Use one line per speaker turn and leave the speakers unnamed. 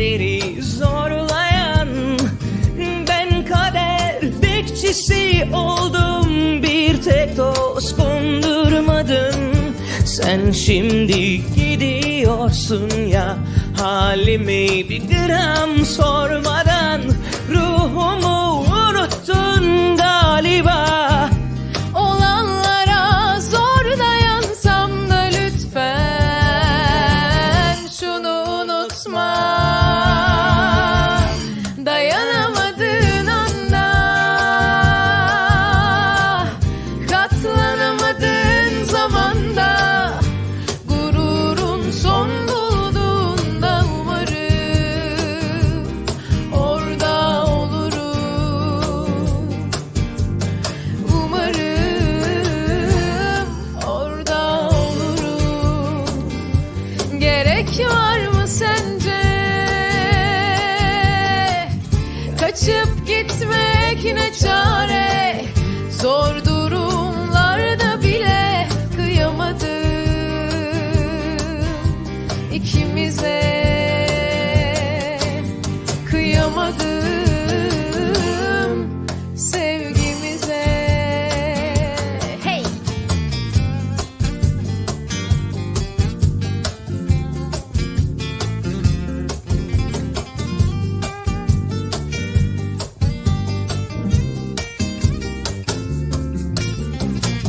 kaderi zorlayan Ben kader bekçisi oldum Bir tek dost kondurmadın Sen şimdi gidiyorsun ya Halimi bir gram sormadan Ruhumu unuttun galiba.
Lütfen şunu unutma gerek var mı sence? Kaçıp gitmek ne çare? Zor durumlarda bile kıyamadım ikimize kıyamadım.